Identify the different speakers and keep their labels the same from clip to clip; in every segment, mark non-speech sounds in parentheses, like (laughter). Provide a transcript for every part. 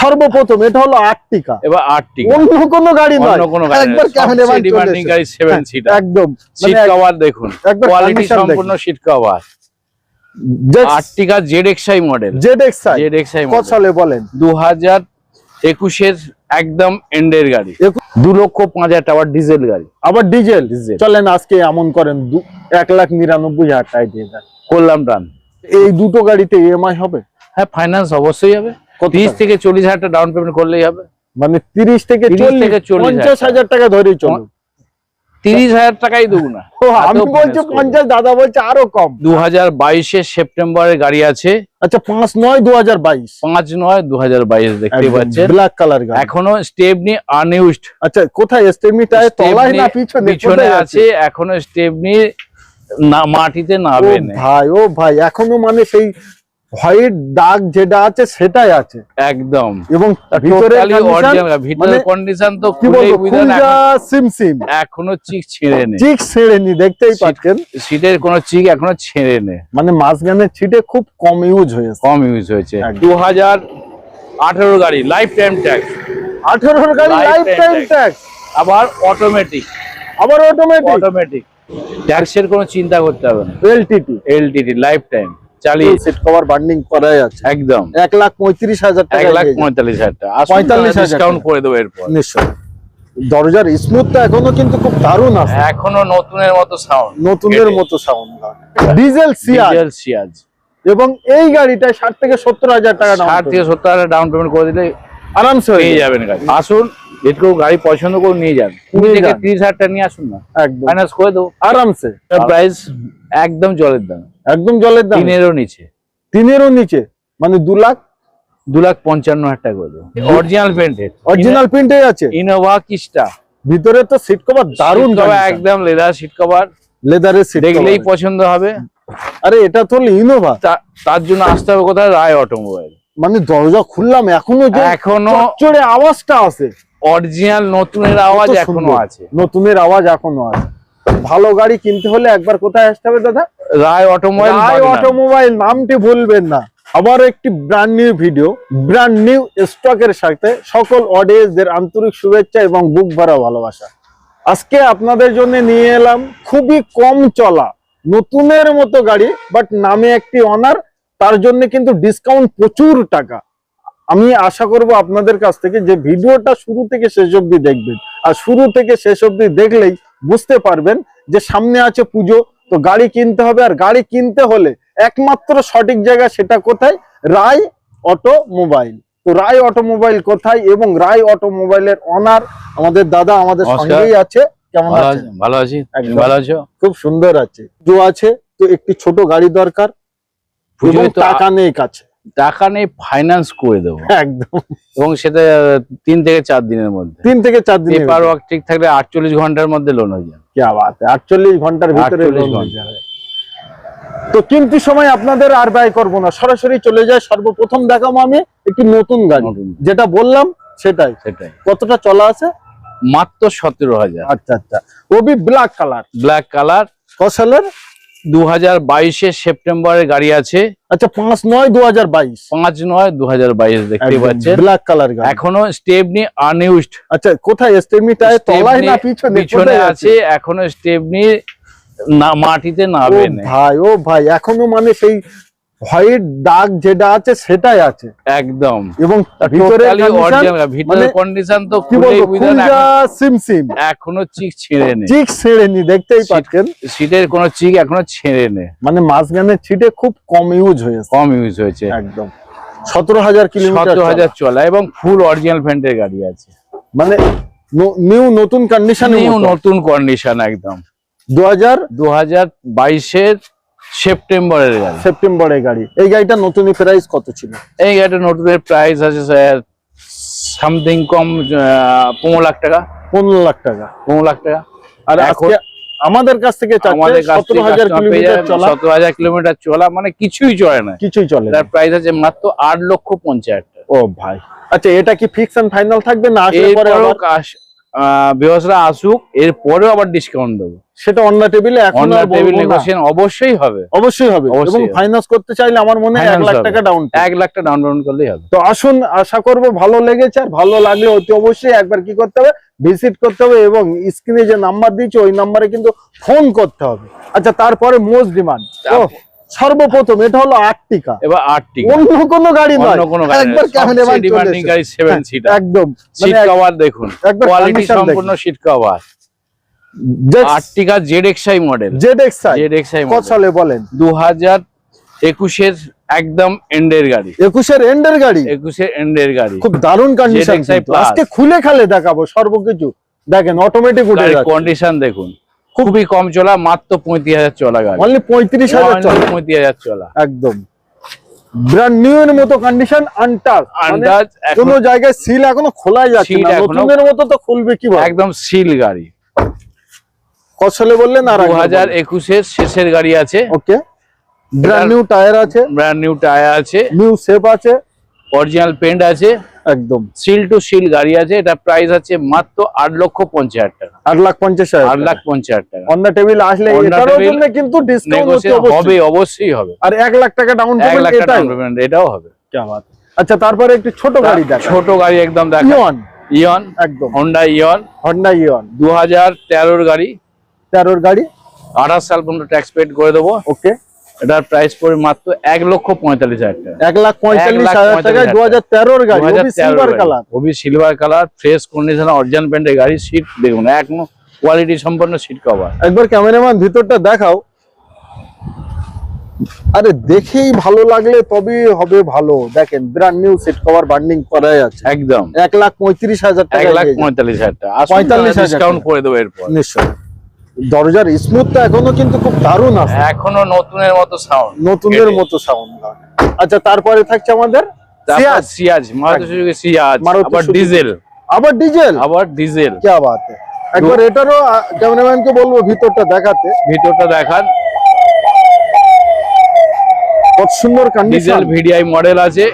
Speaker 1: সর্বপ্রথম এটা হলো আর্টিকা
Speaker 2: এবার আটটি
Speaker 1: অন্য কোনো গাড়ি নয়। একবার
Speaker 2: ডিমান্ডিং গাড়ি সেভেন
Speaker 1: হ্যাঁ,
Speaker 2: সিটার
Speaker 1: একদম।
Speaker 2: সিট
Speaker 1: মানে
Speaker 2: কভার দেখুন। কোয়ালিটি সম্পূর্ণ seat cover Ertiga Z XI model
Speaker 1: Z X
Speaker 2: Z XI
Speaker 1: কত সালে বলেন।
Speaker 2: দু হাজার একুশের একদম এন্ডের গাড়ি। দু লক্ষ পাঁচ হাজার টাকার ডিজেল গাড়ি।
Speaker 1: আবার ডিজেল
Speaker 2: ডিজেল।
Speaker 1: চলেন আজকে এমন করেন এক লাখ নিরানব্বই হাজার টাকা দিয়ে দেন।
Speaker 2: করলাম রান
Speaker 1: এই দুটো গাড়িতে ইএমআই হবে?
Speaker 2: হ্যাঁ ফাইন্যান্স অবশ্যই হবে। তিরিশ? থেকে চল্লিশ হাজার টাকা ডাউন পেমেন্ট করলেই হবে।
Speaker 1: মানে তিরিশ থেকে
Speaker 2: 30 থেকে 40
Speaker 1: পঞ্চাশ হাজার টাকা ধরেই চলুন
Speaker 2: তিরিশ হাজার টাকাই দেবো না।
Speaker 1: ও আমি বলছি পঞ্চাশ দাদা বলছে আরও কম।
Speaker 2: দু হাজার বাইশের সেপ্টেম্বরের গাড়ি আছে।
Speaker 1: আচ্ছা পাঁচ নয় দু হাজার বাইশ।
Speaker 2: পাঁচ নয় দু হাজার বাইশ দেখতে পাচ্ছেন।
Speaker 1: ব্ল্যাক কালার গাড়ি।
Speaker 2: এখনও স্টেপনি আনইউজড
Speaker 1: আচ্ছা কোথায় এস্টেমিটায় তলায় না পিছনে?
Speaker 2: পিছনে আছে এখনও স্টেপনি না মাটিতে
Speaker 1: ও
Speaker 2: নাবে না
Speaker 1: ভাই ও ভাই এখনও মানে সেই হোয়াইট দাগ যেটা আছে সেটাই আছে।
Speaker 2: একদম।
Speaker 1: এবং ভিতরে
Speaker 2: টোটালি
Speaker 1: মানে
Speaker 2: কন্ডিশন তো
Speaker 1: কি
Speaker 2: খুলেই
Speaker 1: বলব
Speaker 2: বুঝলেন
Speaker 1: খুলজা সিম সিম
Speaker 2: এখনও চিক ছিঁড়ে নেই
Speaker 1: চিক ছেড়ে নি দেখতেই পাচ্ছেন।
Speaker 2: সিটের কোনো চিক এখনও ছেড়ে নেই
Speaker 1: মানে মাঝখানের ছিটে খুব কম ইউজ হয়েছে।
Speaker 2: কম ইউজ হয়েছে।
Speaker 1: একদম।
Speaker 2: দু হাজার আঠেরো গাড়ি লাইফ টাইম ট্যাক্স
Speaker 1: আঠারোর গাড়ি লাইফ টাইম ট্যাক্স
Speaker 2: আবার অটোমেটিক
Speaker 1: আবার অটোমেটিক
Speaker 2: অটোমেটিক ট্যাক্সের কোনো চিন্তা করতে হবে না।
Speaker 1: এলটিটি
Speaker 2: এলটিডি লাইফ টাইম চালিয়ে।
Speaker 1: সিট কভার বান্ডিং করাই আছে।
Speaker 2: একদম।
Speaker 1: এক লাখ পঁয়ত্রিশ হাজার
Speaker 2: এক লাখ পঁয়তাল্লিশ হাজার টাকা।
Speaker 1: 45,000
Speaker 2: ডিসকাউন্ট করে দেবো এরপর।
Speaker 1: নিশ্চয় দরজার স্মুথটা এখনও কিন্তু খুব দারুণ আছে।
Speaker 2: এখনও নতুনের মতো সাউন্ড
Speaker 1: নতুনের মতো sound diesel CR
Speaker 2: diesel Ciaz
Speaker 1: এবং এই গাড়িটা ষাট থেকে সত্তর হাজার টাকা
Speaker 2: ষাট থেকে সত্তর হাজার ডাউন পেমেন্ট করে দিলে
Speaker 1: আরামসে হয়ে যাবে।
Speaker 2: যাবেন গাড়ি। আসুন যেটুকু গাড়ি পছন্দ করে নিয়ে যান। কুড়ি থেকে। তিরিশ হাজার টাকা নিয়ে আসুন না। ফাইন্যান্স করে দেবো।
Speaker 1: আরামসে।
Speaker 2: প্রাইস একদম জলের দাম।
Speaker 1: একদম জলের দাম।
Speaker 2: তিনেরও নিচে।
Speaker 1: তিনেরও নিচে। মানে দু লাখ?
Speaker 2: দু লাখ পঞ্চান্ন হাজার টাকা করে দেবো। অরিজিনাল পেন্টেড
Speaker 1: অরিজিনাল প্রিন্টে আছে।
Speaker 2: ইনোভা কিস্টা
Speaker 1: ভিতরে তো সিট কভার দারুণ
Speaker 2: একদম লেদার সিট কভার
Speaker 1: লেদারের সিট
Speaker 2: দেখলেই পছন্দ হবে।
Speaker 1: আরে এটা তো ইনোভা
Speaker 2: তার জন্য আসতে হবে কোথায়? রায় অটোমোবাইল।
Speaker 1: মানে দরজা খুললাম এখনও যে
Speaker 2: এখনও
Speaker 1: চড়ে আওয়াজটা আছে
Speaker 2: অরিজিনাল নতুনের আওয়াজ
Speaker 1: এখনও
Speaker 2: আছে।
Speaker 1: নতুনের আওয়াজ এখনও আছে। ভালো গাড়ি কিনতে হলে একবার কোথায় আসতে হবে দাদা?
Speaker 2: রায় অটোমোবাইল
Speaker 1: রায় অটোমোবাইল নামটি ভুলবেন না। আবার একটি brand new video brand new স্টকের সাথে সকল অডিয়েন্সদের আন্তরিক শুভেচ্ছা এবং বুক ভরা ভালোবাসা। আজকে আপনাদের জন্য নিয়ে এলাম খুবই কম চলা নতুনের মতো গাড়ি বাট নামে একটি অনার তার জন্য কিন্তু ডিসকাউন্ট প্রচুর টাকা। আমি আশা করব আপনাদের কাছ থেকে যে ভিডিওটা শুরু থেকে শেষ অবধি দেখবেন। আর শুরু থেকে শেষ অবধি দেখলেই বুঝতে পারবেন যে সামনে আছে পুজো তো গাড়ি কিনতে হবে আর গাড়ি কিনতে হলে একমাত্র সঠিক জায়গা সেটা কোথায়? রায় অটোমোবাইল। তো রায় অটোমোবাইল কোথায় এবং রায় অটোমোবাইলের অনার আমাদের দাদা আমাদের। সঙ্গেই আছে। কেমন
Speaker 2: ভালো
Speaker 1: আছি।
Speaker 2: ভালো আছি?
Speaker 1: খুব সুন্দর আছে। জো আছে তো একটি ছোট গাড়ি দরকার টাকা নেই কাছে।
Speaker 2: টাকা নেই ফাইন্যান্স করে দেবো।
Speaker 1: একদম।
Speaker 2: এবং সেটা তিন থেকে চার দিনের মধ্যে।
Speaker 1: তিন থেকে চার দিন
Speaker 2: পেপার ওয়ার্ক ঠিক থাকলে আটচল্লিশ ঘণ্টার মধ্যে লোন হয়ে
Speaker 1: যায়। কে আবার আটচল্লিশ ঘণ্টার ভিতরে তো কিন্তু সময় আপনাদের আর ব্যয় করব না। সরাসরি চলে যায় সর্বপ্রথম দেখাবো আমি একটি নতুন গাড়ি। যেটা বললাম সেটাই।
Speaker 2: সেটাই।
Speaker 1: কতটা চলা আছে?
Speaker 2: মাত্র সতেরো হাজার।
Speaker 1: আচ্ছা আচ্ছা। ওবি ব্ল্যাক কালার
Speaker 2: ব্ল্যাক কালার
Speaker 1: ফসলের
Speaker 2: দু হাজার বাইশের সেপ্টেম্বরের গাড়ি আছে।
Speaker 1: আচ্ছা পাঁচ নয় দু হাজার বাইশ।
Speaker 2: পাঁচ নয় দু হাজার বাইশ দেখতে পাচ্ছেন।
Speaker 1: ব্ল্যাক কালার গাড়ি।
Speaker 2: এখনও স্টেপনি আনইউজড
Speaker 1: আচ্ছা কোথায়? এস্টেমিটায় তলায় না পিছনে?
Speaker 2: পিছনে আছে এখনও স্টেপনি না মাটিতে
Speaker 1: ও
Speaker 2: নাবে না
Speaker 1: ভাই ও ভাই এখনও মানে সেই হোয়াইট দাগ যেটা আছে সেটাই আছে।
Speaker 2: একদম।
Speaker 1: এবং ভিতরে
Speaker 2: ভিতরের
Speaker 1: মানে
Speaker 2: কন্ডিশন তো
Speaker 1: কি বলব
Speaker 2: এখনও। চিক ছেড়ে নেই
Speaker 1: চিক ছেড়ে নি দেখতেই পাচ্ছেন।
Speaker 2: সিটের কোনো চিক এখনও ছেড়ে নেই
Speaker 1: মানে মাঝখানের ছিটে খুব কম ইউজ হয়েছে।
Speaker 2: কম ইউজ হয়েছে।
Speaker 1: একদম। সতেরো হাজার কিলোমিটার
Speaker 2: সতেরো হাজার চলা এবং ফুল অরিজিনাল ফ্যান্টের গাড়ি আছে।
Speaker 1: মানে নিউ নতুন কন্ডিশন
Speaker 2: নিউ নতুন কন্ডিশন একদম।
Speaker 1: দু হাজার
Speaker 2: দু হাজার বাইশের সেপ্টেম্বরের গাড়ি।
Speaker 1: সেপ্টেম্বরে গাড়ি। এই গাড়িটা নতুন প্রাইস কত ছিল?
Speaker 2: এই গাড়িটা নতুনের প্রাইস আছে স্যার সামথিং কম পনেরো লাখ টাকা।
Speaker 1: পনেরো লাখ টাকা।
Speaker 2: পনেরো লাখ টাকা।
Speaker 1: আর
Speaker 2: এখন-
Speaker 1: আজকে আমাদের কাছ থেকে
Speaker 2: আমাদের
Speaker 1: সতেরো হাজার কিলোমিটার চলা।
Speaker 2: সতেরো হাজার কিলোমিটার চলা মানে কিছুই চলে না।
Speaker 1: কিছুই চলে না।
Speaker 2: এটার প্রাইস আছে মাত্র আট লক্ষ পঞ্চাশ
Speaker 1: ও ভাই। আচ্ছা এটা কি ফিক্স এন্ড ফাইনাল থাকবে না পরে
Speaker 2: বিহসরা আসুক এরপরেও আবার ডিসকাউন্ট দেবো।
Speaker 1: সেটা অন্য টেবিলে
Speaker 2: অন্য টেবিল। নেগোসিয়েশন অবশ্যই হবে।
Speaker 1: অবশ্যই হবে। এবং ফাইন্যান্স করতে চাইলে আমার মনে হয় এক লাখ টাকা ডাউন
Speaker 2: এক লাখ টাকা ডাউন পেমেন্ট করলেই হবে।
Speaker 1: তো আসুন আশা করব ভালো লেগেছে। আর ভালো লাগলে অতি অবশ্যই একবার কি করতে হবে? ভিজিট করতে হবে এবং স্ক্রিনে যে নাম্বার দিয়েছে ওই নাম্বারে কিন্তু ফোন করতে হবে। আচ্ছা তারপরে মোস্ট ডিমান্ড সর্বপ্রথম এটা হলো আর্টিকা
Speaker 2: এবার আটটি
Speaker 1: অন্য কোনো গাড়ি নয়।
Speaker 2: অন্য কোনো গাড়ি
Speaker 1: একবার
Speaker 2: ডিমান্ডিং। গাড়ি সেভেন
Speaker 1: হ্যাঁ, একদম।
Speaker 2: সিট কভার দেখুন। কোয়ালিটি সম্পূর্ণ seat cover Ertiga Z XI model
Speaker 1: Z XI
Speaker 2: Z XI
Speaker 1: কত সালে বলেন।
Speaker 2: দু হাজার একুশের একদম এন্ডের গাড়ি।
Speaker 1: একুশের এন্ডের গাড়ি?
Speaker 2: একুশের এন্ডের গাড়ি।
Speaker 1: খুব দারুণ কন্ডিশন। আজকে খুলে খালে দেখাবো সর্বকিছু। দেখেন অটোমেটিক উঠে যাচ্ছে।
Speaker 2: কন্ডিশন দেখুন। খুবই কম চলা মাত্র পঁয়ত্রিশ হাজার চলা গাড়ি।
Speaker 1: অনলি পঁয়ত্রিশ হাজার চলে।
Speaker 2: পঁয়ত্রিশ হাজার চলা।
Speaker 1: একদম। ব্র্যান্ড নিউ এর মতো কন্ডিশন আনটাচ
Speaker 2: আন্দাজ
Speaker 1: কোনো জায়গায় সিল এখনও খোলাই যাচ্ছে
Speaker 2: Seal
Speaker 1: না। নতুনের মতো তো খুলবে কি
Speaker 2: একদম সিল গাড়ি।
Speaker 1: কত সালে বললেন? আর
Speaker 2: শেষের গাড়ি আছে।
Speaker 1: ওকে ব্র্যান্ড নিউ টায়ার আছে।
Speaker 2: ব্র্যান্ড নিউ টায়ার আছে।
Speaker 1: নিউ শেপ আছে।
Speaker 2: অরিজিনাল পেন্ট আছে।
Speaker 1: একদম।
Speaker 2: সিল টু সিল গাড়ি আছে এটা প্রাইস আছে মাত্র আট লক্ষ পঞ্চাশ হাজার টাকা।
Speaker 1: আট লাখ পঞ্চাশ হাজার
Speaker 2: আট লাখ পঞ্চাশ হাজার টাকা।
Speaker 1: টেবিল আসলে
Speaker 2: হবে অবশ্যই হবে।
Speaker 1: আর এক লাখ টাকা
Speaker 2: লাখ
Speaker 1: পেমেন্ট
Speaker 2: এটাও হবে।
Speaker 1: আচ্ছা তারপরে একটু ছোট গাড়ি দেখ
Speaker 2: ছোট গাড়ি একদম দেখ।
Speaker 1: ইয়ন একদম।
Speaker 2: হন্ডা ইয়ন
Speaker 1: হন্ডা ইয়ন
Speaker 2: দু হাজার তেরোর গাড়ি।
Speaker 1: তেরোর গাড়ি।
Speaker 2: আঠাশ সাল পর্যন্ত ট্যাক্স পেড করে দেবো।
Speaker 1: ওকে
Speaker 2: এটার প্রাইস পড়বে মাত্র এক লক্ষ পঁয়তাল্লিশ হাজার টাকা।
Speaker 1: এক লাখ পঁয়তাল্লিশ হাজার
Speaker 2: পঁয়তাল্লিশ
Speaker 1: দু হাজার তেরোর গাড়ি silver colour
Speaker 2: silver colour fresh condition original পেন্টের গাড়ি সিট দেখুন একদম কোয়ালিটি সম্পন্ন সিট কভার
Speaker 1: একবার ক্যামেরাম্যান ভিতরটা দেখাও। আরে দেখেই ভালো লাগলে তবেই হবে ভালো। দেখেন ব্র্যান্ড নিউ সিট কভার বান্ডিং করাই আছে।
Speaker 2: একদম।
Speaker 1: এক লাখ পঁয়ত্রিশ হাজার টাকা এক
Speaker 2: লাখ পঁয়তাল্লিশ হাজার টাকা।
Speaker 1: 45,000
Speaker 2: ডিসকাউন্ট করে দেবো এরপর।
Speaker 1: নিশ্চয় দরজার স্মুথটা এখনও কিন্তু খুব দারুণ আছে।
Speaker 2: এখনও নতুনের মতো সাউন্ড
Speaker 1: নতুনের মতো সাউন্ড আচ্ছা তারপরে থাকছে আমাদের সিয়াজ।
Speaker 2: সিয়াজ মারুতি সুজুকি সিয়াজ আবার ডিজেল
Speaker 1: আবার ডিজেল
Speaker 2: আবার ডিজেল
Speaker 1: কি বাত একবার এটারও ক্যামেরাম্যানকে বলব ভিতরটা দেখাতে।
Speaker 2: ভিতরটা দেখান।
Speaker 1: কত সুন্দর কন্ডিশন ডিজেল
Speaker 2: ভিডিআই মডেল আছে।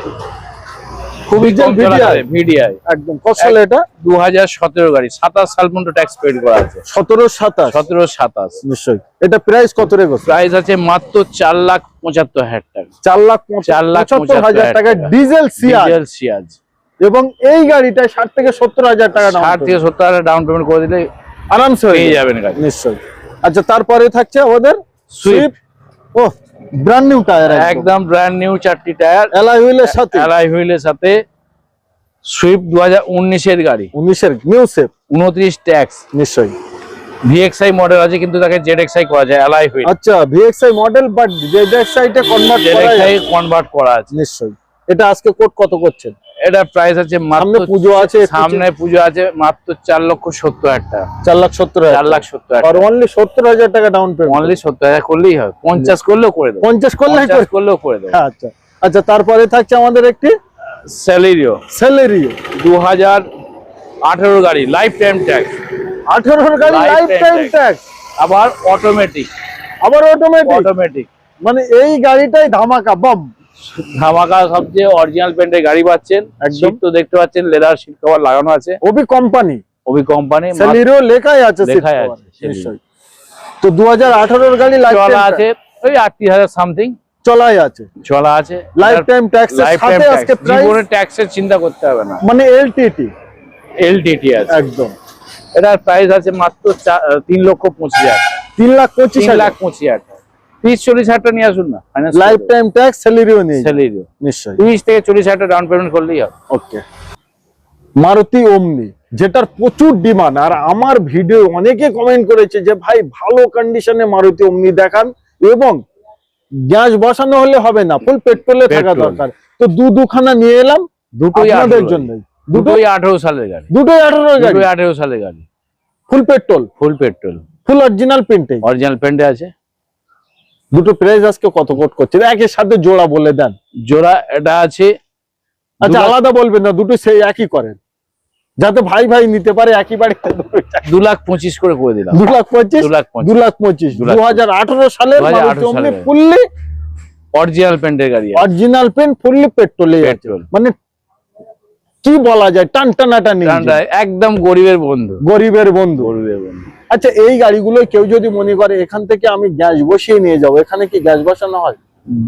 Speaker 2: খুবই ভিডিআই।
Speaker 1: একদম কত সালে এটা
Speaker 2: গাড়ি সাতাশ সাল পর্যন্ত ট্যাক্স পেড করা আছে।
Speaker 1: সতেরো সাতাশ?
Speaker 2: সতেরো সাতাশ।
Speaker 1: নিশ্চয়ই। এটা প্রাইস কত
Speaker 2: প্রাইস আছে মাত্র লাখ পঁচাত্তর হাজার টাকা।
Speaker 1: লাখ
Speaker 2: লাখ
Speaker 1: হাজার টাকা। ডিজেল
Speaker 2: ডিজেল সিয়াজ
Speaker 1: এবং এই গাড়িটা ষাট থেকে সত্তর হাজার টাকা
Speaker 2: ষাট থেকে
Speaker 1: payment।
Speaker 2: সত্তর হাজার ডাউন পেমেন্ট করে দিলে
Speaker 1: আরামসে হয়ে যাবে।
Speaker 2: যাবেন গাড়ি।
Speaker 1: নিশ্চয়ই। আচ্ছা তারপরে থাকছে আমাদের
Speaker 2: সুইফট
Speaker 1: সুইফট ও ব্র্যান্ড নিউ টায়ার একদম।
Speaker 2: ব্র্যান্ড নিউ চারটি টায়ার
Speaker 1: এলআই হুইলের সাথে?
Speaker 2: অ্যালাই হুইলের সাথে সুইফট দু হাজার উনিশের গাড়ি।
Speaker 1: উনিশের নিউ সেফ
Speaker 2: উনত্রিশ ট্যাক্স
Speaker 1: নিশ্চয়ই।
Speaker 2: ভিএক্সআই মডেল আছে কিন্তু তাকে জেড এক্সআই করা যায় অ্যালাই হুইল
Speaker 1: আচ্ছা ভিএক্সআই মডেল বাট জেডএক্সআই টা কনভার্ট করা
Speaker 2: এক্সআই কনভার্ট করা আছে।
Speaker 1: নিশ্চয়ই। এটা আজকে কোট কত করছেন?
Speaker 2: এটা প্রাইস আছে মাত্র
Speaker 1: সামনে পুজো আছে
Speaker 2: সামনে পুজো আছে মাত্র চার লক্ষ সত্তর হাজার টাকা।
Speaker 1: চার লাখ সত্তর হাজার
Speaker 2: চার লাখ সত্তর হাজার
Speaker 1: আর অনলি সত্তর হাজার টাকা ডাউন পেমেন্ট
Speaker 2: অনলি সত্তর হাজার করলেই হবে। পঞ্চাশ করলেও করে দেবো।
Speaker 1: পঞ্চাশ করলে
Speaker 2: করলেও করে দেবো।
Speaker 1: আচ্ছা। আচ্ছা তারপরে থাকছে আমাদের একটি
Speaker 2: স্যালেরিও
Speaker 1: স্যালারিও
Speaker 2: দু হাজার আঠেরো গাড়ি লাইফ টাইম ট্যাক্স
Speaker 1: আঠারোর গাড়ি লাইফ টাইম ট্যাক্স
Speaker 2: আবার অটোমেটিক
Speaker 1: আবার অটোমেটিক
Speaker 2: অটোমেটিক
Speaker 1: মানে এই গাড়িটাই ধামাকা বাম।
Speaker 2: ধামাকা সবচেয়ে অরিজিনাল পেন্টের গাড়ি পাচ্ছেন।
Speaker 1: একদম।
Speaker 2: তো দেখতে পাচ্ছেন লেদার সিট কভার লাগানো আছে।
Speaker 1: OB company
Speaker 2: OB company
Speaker 1: Celerio লেখাই আছে
Speaker 2: লেখাই আছে,
Speaker 1: নিশ্চয়ই। তো দু হাজার আঠারোর গাড়ি
Speaker 2: চলা আছে ওই আটত্রিশ হাজার সামথিং
Speaker 1: চলাই আছে।
Speaker 2: চলা আছে।
Speaker 1: লাইফ টাইম ট্যাক্সের সাথে আজকে প্রাইস
Speaker 2: জীবনে ট্যাক্সের চিন্তা করতে হবে না।
Speaker 1: মানে এলটিটি
Speaker 2: এলটিটি আছে।
Speaker 1: একদম।
Speaker 2: এটার প্রাইস আছে মাত্র চা- আহ, তিন লক্ষ পঁচিশ হাজার।
Speaker 1: তিন লাখ পঁচিশ
Speaker 2: তিন লাখ পঁচিশ হাজার। টাকা। তিরিশ চল্লিশ হাজার টাকা নিয়ে আসুন না
Speaker 1: লাইফ টাইম ট্যাক্স স্যালারিও নেই
Speaker 2: স্যালারি
Speaker 1: নিশ্চয়ই।
Speaker 2: তিরিশ থেকে চল্লিশ হাজার টাকা ডাউন পেমেন্ট করলেই হবে।
Speaker 1: ওকে মারুতি ওমনি যেটার প্রচুর ডিমান্ড আর আমার ভিডিও অনেকে কমেন্ট করেছে যে ভাই ভালো কন্ডিশনে মারুতি ওমনি দেখান এবং গ্যাস বসানো হলে হবে না ফুল পেট্রোলে থাকা দরকার। তো দু দুখানা নিয়ে এলাম
Speaker 2: দুটোই
Speaker 1: আপনাদের জন্য
Speaker 2: দুটোই আঠেরো সালের গাড়ি।
Speaker 1: দুটোই আঠারো গাড়ি?
Speaker 2: দুটোই আঠেরো সালের গাড়ি।
Speaker 1: Full petrol
Speaker 2: full petrol
Speaker 1: full original painting
Speaker 2: original পেন্টে আছে।
Speaker 1: দুটো প্রাইস আজকে কত কোট করছে? একের সাথে জোড়া বলে দেন।
Speaker 2: জোড়া এটা আছে।
Speaker 1: আচ্ছা আলাদা বলবেন না দুটো সেই একই করেন। যাতে ভাই ভাই নিতে পারে একই বাড়িতে
Speaker 2: দু লাখ পঁচিশ করে করে দিলাম।
Speaker 1: দু লাখ পঁচিশ?
Speaker 2: দু লাখ
Speaker 1: পঁচিশ।
Speaker 2: দু
Speaker 1: হাজার আঠারো সালের
Speaker 2: 2018 সালের।
Speaker 1: ফুললি
Speaker 2: অরিজিনাল পেন্টের গাড়ি
Speaker 1: অরিজিনাল পেন ফুললি পেট্রোলে মানে কি বলা যায়? টান টানাটানি
Speaker 2: ঠান্ডা একদম গরিবের বন্ধু।
Speaker 1: গরিবের বন্ধু।
Speaker 2: গরিবের বন্ধু।
Speaker 1: আচ্ছা এই গাড়িগুলো কেউ যদি মনে করে এখান থেকে আমি গ্যাস বসিয়ে নিয়ে যাব এখানে কি গ্যাস বসানো হয়?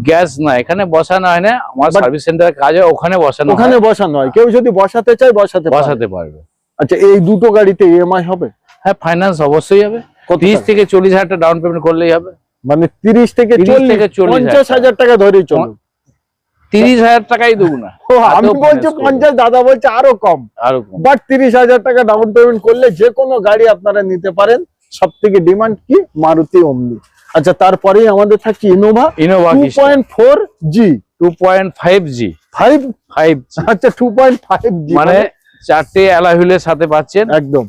Speaker 2: গ্যাস না এখানে বসানো হয় না আমার সার্ভিস সেন্টারে কাজ হয় ওখানে বসানো
Speaker 1: ওখানে বসানো হয়। কেউ যদি বসাতে চায় বসাতে
Speaker 2: বসাতে পারবে।
Speaker 1: আচ্ছা এই দুটো গাড়িতে ইএমআই হবে?
Speaker 2: হ্যাঁ ফাইন্যান্স অবশ্যই হবে। তিরিশ থেকে চল্লিশ হাজার টাকা ডাউন পেমেন্ট করলেই হবে।
Speaker 1: মানে তিরিশ থেকে চল্লিশ
Speaker 2: থেকে 40
Speaker 1: পঞ্চাশ হাজার টাকা ধরেই চলুন
Speaker 2: তিরিশ হাজার টাকাই দেবো না।
Speaker 1: আমি বলছি পঞ্চাশ দাদা বলছে আরও কম।
Speaker 2: আরও কম।
Speaker 1: বাট তিরিশ হাজার টাকা ডাউন পেমেন্ট করলে যে কোনো গাড়ি আপনারা নিতে পারেন। সব থেকে ডিমান্ড কি? মারুতি ওমনি আচ্ছা তারপরেই আমাদের থাকছে Innova
Speaker 2: Innova
Speaker 1: two point four G
Speaker 2: two point five G
Speaker 1: five
Speaker 2: five
Speaker 1: আচ্ছা টু পয়েন্ট ফাইভ জি
Speaker 2: মানে? চারটে অ্যালাহুইলের সাথে পাচ্ছেন।
Speaker 1: একদম।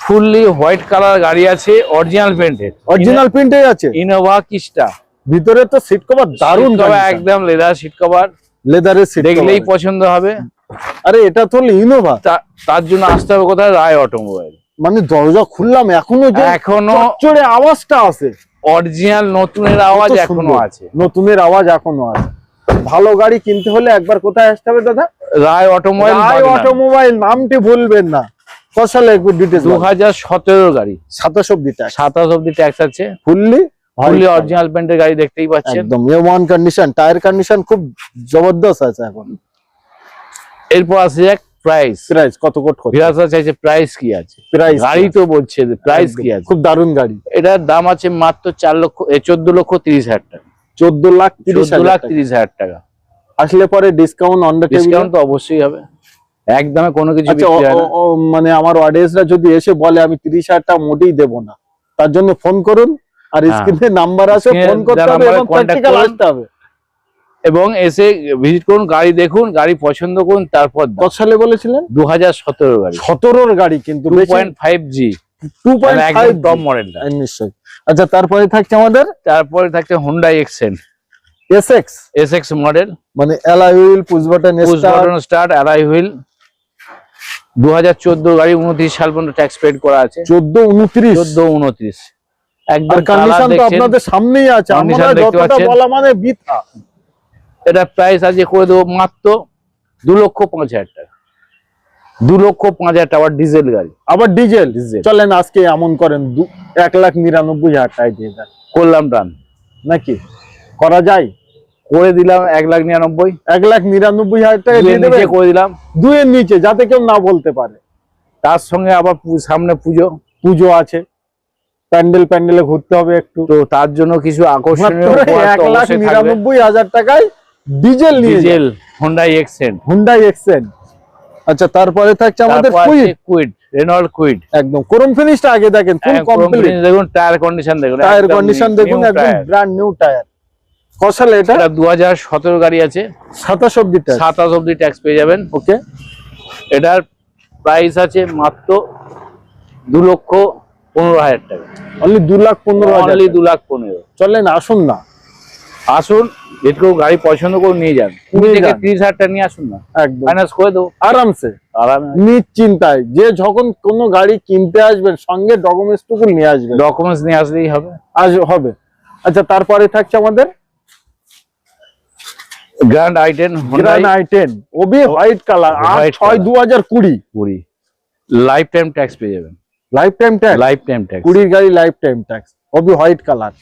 Speaker 2: ফুললি হোয়াইট কালার গাড়ি আছে অরিজিনাল পেন্টেড
Speaker 1: অরিজিনাল প্রিন্টে আছে।
Speaker 2: ইনোভা কিস্টা
Speaker 1: ভিতরে তো সিট কভার দারুণ
Speaker 2: একদম লেদার সিট কভার
Speaker 1: লেদারের সিট
Speaker 2: দেখলেই পছন্দ হবে।
Speaker 1: আরে এটা তো ইনোভা
Speaker 2: তার জন্য আসতে হবে কোথায়? রায় অটোমোবাইল।
Speaker 1: মানে দরজা খুললাম এখনও
Speaker 2: এখনও
Speaker 1: চড়ে আওয়াজটা আছে
Speaker 2: অরিজিনাল নতুনের আওয়াজ
Speaker 1: এখনও
Speaker 2: আছে।
Speaker 1: নতুনের আওয়াজ এখনও আছে। ভালো গাড়ি কিনতে হলে একবার কোথায় আসতে হবে দাদা?
Speaker 2: রায় অটোমোবাইল
Speaker 1: রায় অটোমোবাইল নামটি ভুলবেন না। কত সালে একটু ডিটেলস
Speaker 2: হাজার সতেরো গাড়ি।
Speaker 1: সাতাশ অব্দি ট্যাক্স
Speaker 2: সাতাশ অব্দি ট্যাক্স আছে।
Speaker 1: ফুললি
Speaker 2: ফুললি অরিজিনাল পেন্টের গাড়ি দেখতেই পাচ্ছেন।
Speaker 1: একদম A one condition tyre condition খুব জবরদস্ত আছে এখন।
Speaker 2: এরপর আসে যাক প্রাইস
Speaker 1: প্রাইস কত কোট
Speaker 2: বিরাসা চাইছে প্রাইস কি আছে?
Speaker 1: প্রাইস
Speaker 2: গাড়ি তো বলছে প্রাইস কি আছে?
Speaker 1: খুব দারুণ গাড়ি।
Speaker 2: এটার দাম আছে মাত্র চার লক্ষ চোদ্দ লক্ষ তিরিশ হাজার টাকা।
Speaker 1: চোদ্দ লাখ তিরিশ
Speaker 2: চোদ্দ লাখ
Speaker 1: হাজার টাকা।
Speaker 2: তিরিশ হাজার টাকা।
Speaker 1: আসলে পরে discount on the table
Speaker 2: discount তো অবশ্যই হবে। একদমে কোনো কিছু
Speaker 1: আচ্ছা মানে আমার অডিয়েন্সরা যদি এসে বলে আমি তিরিশ হাজার টাকা মোটেই দেবো না তার জন্য ফোন করুন। আর
Speaker 2: হ্যাঁ।
Speaker 1: স্ক্রিনে নাম্বার আছে ফোন করতে হবে এবং প্র্যাকটিক্যাল আসতে হবে।
Speaker 2: এবং এসে ভিজিট করুন গাড়ি দেখুন গাড়ি পছন্দ করুন তারপর
Speaker 1: কত সালে বলেছিলেন?
Speaker 2: দু হাজার সতেরো গাড়ি।
Speaker 1: সতেরোর গাড়ি কিন্তু
Speaker 2: two point five G.
Speaker 1: Two point five
Speaker 2: একদম টপ মডেলটা
Speaker 1: নিশ্চয়ই। আচ্ছা তারপরে থাকছে আমাদের?
Speaker 2: তারপরে থাকছে
Speaker 1: S X
Speaker 2: S X model
Speaker 1: মানে alloy wheel push button
Speaker 2: start alloy wheel দু হাজার চোদ্দ গাড়ি উনত্রিশ সাল পর্যন্ত ট্যাক্স পেড করা আছে।
Speaker 1: চোদ্দ উনত্রিশ?
Speaker 2: চোদ্দ উনত্রিশ।
Speaker 1: আর
Speaker 2: একদম
Speaker 1: কন্ডিশন তো আপনাদের সামনেই আছে। আমরা যতটা বলা মানে বৃথা।
Speaker 2: এটা প্রাইস আছে করে দেবো মাত্র দু লক্ষ পাঁচ হাজার টাকা। দু লক্ষ পাঁচ হাজার টাকা ডিজেল গাড়ি।
Speaker 1: আবার ডিজেল চলেন আজকে এমন করেন এক লাখ নিরানব্বই হাজার টাকা দিয়ে দেন।
Speaker 2: করলাম রান
Speaker 1: নাকি? করা যায়?
Speaker 2: করে দিলাম এক লাখ নিরানব্বই।
Speaker 1: এক লাখ নিরানব্বই হাজার টাকা দিয়ে
Speaker 2: করে দিলাম।
Speaker 1: দুইয়ের নিচে যাতে কেউ না বলতে পারে।
Speaker 2: তার সঙ্গে আবার সামনে পুজো।
Speaker 1: পুজো আছে। প্যান্ডেল প্যান্ডেলে ঘুরতে হবে একটু।
Speaker 2: তো তার জন্য কিছু আকর্ষণীয়
Speaker 1: এক লাখ নিরানব্বই হাজার টাকায় diesel
Speaker 2: diesel Hyundai Xcent
Speaker 1: Hyundai Xcent আচ্ছা তারপরে থাকছে আমাদের কুইট
Speaker 2: কুইড রেনল্ড কুইড
Speaker 1: একদম কোরম ফিনিশটা আগে দেখেন ফুল কমপ্লিট
Speaker 2: দেখুন টায়ার কন্ডিশন দেখুন
Speaker 1: টায়ার কন্ডিশন দেখুন একদম ব্র্যান্ড নিউ টায়ার কসালে এটা?
Speaker 2: এটা দু হাজার সতেরো গাড়ি আছে।
Speaker 1: সাতাশ অব্দি টায়ার
Speaker 2: সাতাশ অব্দি ট্যাক্স পেয়ে যাবেন।
Speaker 1: ওকে
Speaker 2: এটার প্রাইস আছে মাত্র দু লক্ষ পনেরো হাজার টাকা।
Speaker 1: অনলি দু লাখ পনেরো
Speaker 2: অনলি দু লাখ পনেরো।
Speaker 1: চলেন আসুন না।
Speaker 2: আসুন যেটুকু গাড়ি পছন্দ করে নিয়ে যান। কুড়ি থেকে। তিরিশ হাজার টাকা নিয়ে আসুন না।
Speaker 1: একদম।
Speaker 2: ফাইন্যান্স করে দেবো।
Speaker 1: আরামসে।
Speaker 2: আরামে
Speaker 1: নিশ্চিন্তায়। যে যখন কোনো গাড়ি কিনতে আসবেন সঙ্গে ডকুমেন্টস টুকু নিয়ে আসবেন।
Speaker 2: ডকুমেন্টস নিয়ে আসলেই হবে।
Speaker 1: আজ হবে। আচ্ছা তারপরে থাকছে আমাদের
Speaker 2: Grand i ten
Speaker 1: Grand i ten Obi white colour
Speaker 2: White
Speaker 1: ছয় দু হাজার কুড়ি।
Speaker 2: কুড়ি। লাইফ টাইম ট্যাক্স পেয়ে যাবেন।
Speaker 1: Life time tax
Speaker 2: life time tax
Speaker 1: কুড়ির গাড়ি লাইফ টাইম ট্যাক্স ওবি হোয়াইট কালার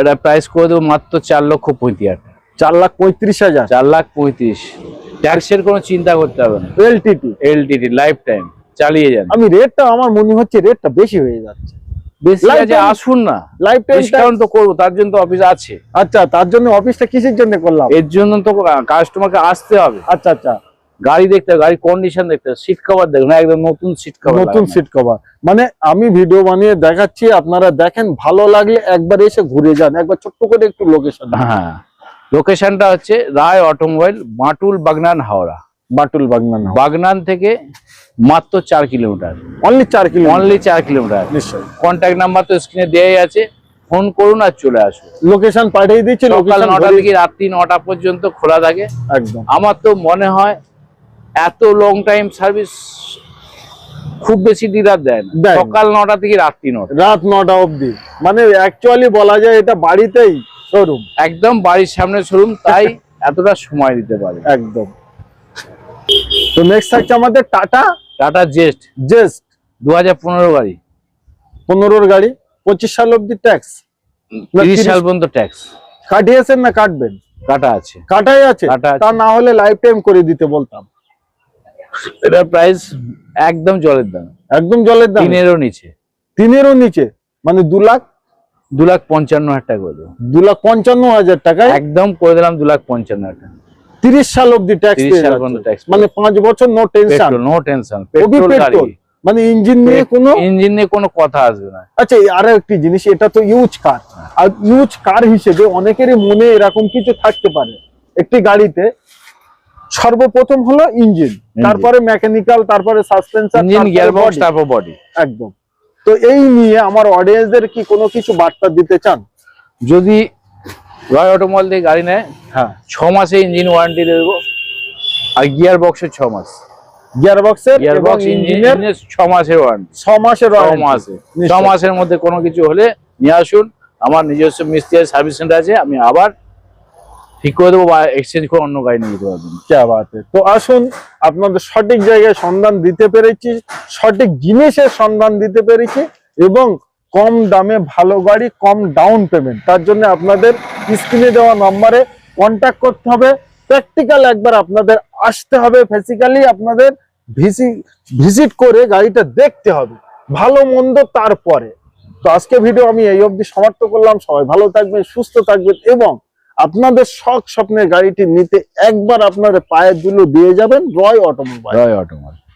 Speaker 2: এটা প্রাইস করে দেবো মাত্র চার লক্ষ পঁয়ত্রিশ
Speaker 1: চার লাখ পঁয়ত্রিশ হাজার।
Speaker 2: চার লাখ পঁয়ত্রিশ। ট্যাক্সের কোনো চিন্তা করতে হবে না।
Speaker 1: এলটিটি
Speaker 2: এলটিডি লাইফ টাইম চালিয়ে যান।
Speaker 1: আমি রেটটা আমার মনে হচ্ছে রেটটা বেশি হয়ে যাচ্ছে।
Speaker 2: বেশি আছে আসুন না।
Speaker 1: লাইফ টাইম
Speaker 2: ডিসকাউন্ট তো করব তার জন্য তো অফিস আছে।
Speaker 1: আচ্ছা তার জন্য অফিসটা কিসের জন্য করলাম?
Speaker 2: এর জন্য তো কাস্টমারকে আসতে হবে।
Speaker 1: আচ্ছা আচ্ছা।
Speaker 2: গাড়ি দেখতে গাড়ির কন্ডিশন দেখতে সিট কভার দেখুন একদম নতুন সিট কভার
Speaker 1: নতুন সিট কভার মানে আমি ভিডিও বানিয়ে দেখাচ্ছি আপনারা দেখেন ভালো লাগলে একবার এসে ঘুরে যান একবার ছোট্ট করে একটু লোকেশন
Speaker 2: হ্যাঁ লোকেশনটা হচ্ছে রায় অটোমোবাইল বাটুল বাগনান হাওড়া।
Speaker 1: বাটুল বাগনান
Speaker 2: বাগনান থেকে মাত্র চার কিলোমিটার।
Speaker 1: অনলি চার কিলো
Speaker 2: অনলি চার কিলোমিটার।
Speaker 1: নিশ্চয়ই।
Speaker 2: কন্ট্যাক্ট নাম্বার তো স্ক্রিনে দেয়াই আছে। ফোন করুন আর চলে আসুন।
Speaker 1: লোকেশন পাঠিয়ে দিচ্ছি
Speaker 2: সকাল নটা থেকে রাত্রি নটা পর্যন্ত খোলা থাকে।
Speaker 1: একদম।
Speaker 2: আমার তো মনে হয় এত লং টাইম সার্ভিস খুব বেশি ডিলার দেয় না।
Speaker 1: দেয় না।
Speaker 2: সকাল নটা থেকে রাত্রি নটা।
Speaker 1: রাত নটা অবধি। মানে অ্যাকচুয়ালি বলা যায় এটা বাড়িতেই শোরুম
Speaker 2: একদম বাড়ির সামনে শোরুম তাই (laughs) এতটা সময় দিতে পারে।
Speaker 1: একদম। তো নেক্সট থাকছে আমাদের টাটা।
Speaker 2: টাটা জেস্ট।
Speaker 1: জেস্ট।
Speaker 2: দু হাজার পনেরো গাড়ি।
Speaker 1: পনেরোর গাড়ি পঁচিশ সাল অব্দি ট্যাক্স
Speaker 2: তিরিশ সাল পর্যন্ত ট্যাক্স
Speaker 1: কাটিয়েছেন না কাটবেন?
Speaker 2: কাটা আছে।
Speaker 1: কাটাই আছে।
Speaker 2: কাটা আছে।
Speaker 1: তা না হলে লাইফ টাইম করে দিতে বলতাম।
Speaker 2: এটার প্রাইস একদম জলের দাম।
Speaker 1: একদম জলের দাম।
Speaker 2: তিনেরও নিচে।
Speaker 1: তিনেরও নিচে। মানে দু লাখ?
Speaker 2: দু লাখ পঞ্চান্ন হাজার টাকা করে দেবো।
Speaker 1: দু লাখ পঞ্চান্ন হাজার টাকায়?
Speaker 2: একদম করে দিলাম দু লাখ পঞ্চান্ন হাজার টাকা।
Speaker 1: তিরিশ সাল অব্দি ট্যাক্স
Speaker 2: 30 সাল পর্যন্ত tax
Speaker 1: মানে পাঁচ বছর no tension
Speaker 2: no tension petrol
Speaker 1: মানে ইঞ্জিন নিয়ে কোনো
Speaker 2: ইঞ্জিন নিয়ে কোনো কথা আসবে না।
Speaker 1: আচ্ছা আরও একটি জিনিস এটা তো ইউজ কার আর ইউজ কার হিসেবে অনেকেরই মনে এরকম কিছু থাকতে পারে। একটি গাড়িতে সর্বপ্রথম হলো ইঞ্জিন তারপরে মেকানিক্যাল তারপরে
Speaker 2: ইঞ্জিন তারপর বডি
Speaker 1: একদম। তো এই নিয়ে আমার অডিয়েন্সদের কি কোনো কিছু বার্তা দিতে চান?
Speaker 2: যদি রয় অটোমল দিয়ে গাড়ি নেয়
Speaker 1: হ্যাঁ।
Speaker 2: ছ মাসে ইঞ্জিন ওয়ারেন্টি দেবো। আর গিয়ার বক্সের ছ মাস।
Speaker 1: গিয়ার বক্সের
Speaker 2: গিয়ার বক্স
Speaker 1: ইঞ্জিনের
Speaker 2: ছ মাসের ওয়ারেন্টি
Speaker 1: ছ মাসের
Speaker 2: ছ মাসে। ছ মাসের মধ্যে কোনো কিছু হলে নিয়ে আসুন। আমার নিজস্ব মিস্ত্রি সার্ভিস সেন্টার আছে আমি আবার ঠিক করে দেবো বা এক্সচেঞ্জ করে অন্য গাড়ি নিয়ে যেতে পারবেন।
Speaker 1: বাত। তো আসুন, আপনাদের সঠিক জায়গায় সন্ধান দিতে পেরেছি, সঠিক জিনিসের সন্ধান দিতে পেরেছি এবং কম দামে ভালো গাড়ি, কম ডাউন পেমেন্ট তার জন্য আপনাদের স্ক্রিনে দেওয়া নম্বরে কন্ট্যাক্ট করতে হবে। প্র্যাকটিক্যাল একবার আপনাদের আসতে হবে ফিজিক্যালি আপনাদের ভিজিট করে গাড়িটা দেখতে হবে। ভালো, মন্দ তারপরে। তো আজকে ভিডিও আমি এই অবধি সমাপ্ত করলাম। সবাই ভালো থাকবেন, সুস্থ থাকবেন এবং আপনাদের শখ স্বপ্নের গাড়িটি নিতে একবার আপনাদের পায়ের দুলো দিয়ে যাবেন রয় অটোমোবাইল।
Speaker 2: রয় অটোমল